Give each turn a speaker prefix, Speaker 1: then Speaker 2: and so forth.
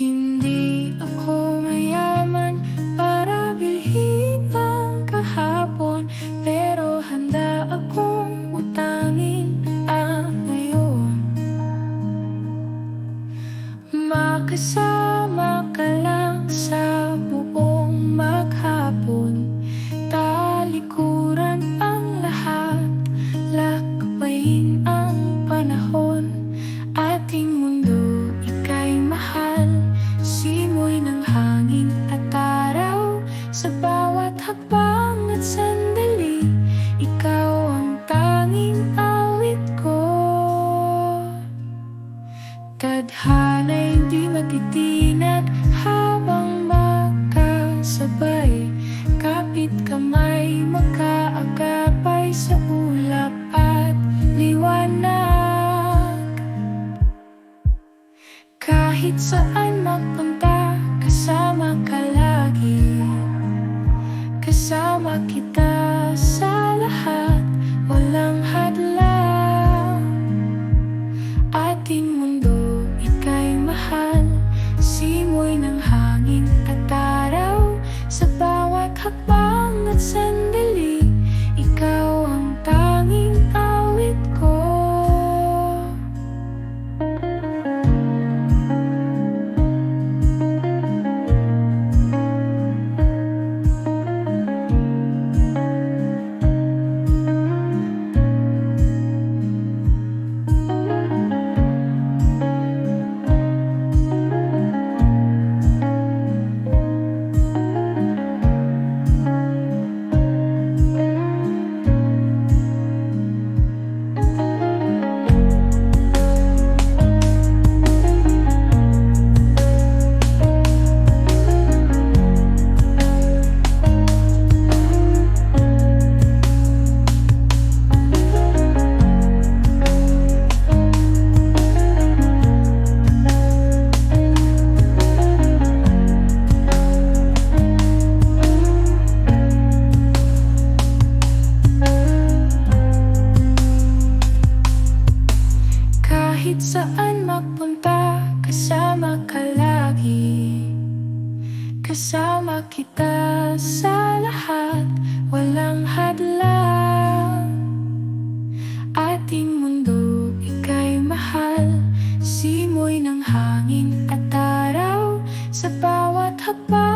Speaker 1: Hindi ako mayaman para bilhin ang kahapon Pero handa akong utangin ang ngayon. Makasama magkaagapay sa ulap at liwanag. Kahit saan magpunta, kasama ka lagi. Kasama kita sa lahat, walang hadlang kasama ka lagi Kasama kita sa lahat, walang hadlang. Ating mundo, ika'y mahal Simoy ng hangin at araw Sa bawat sa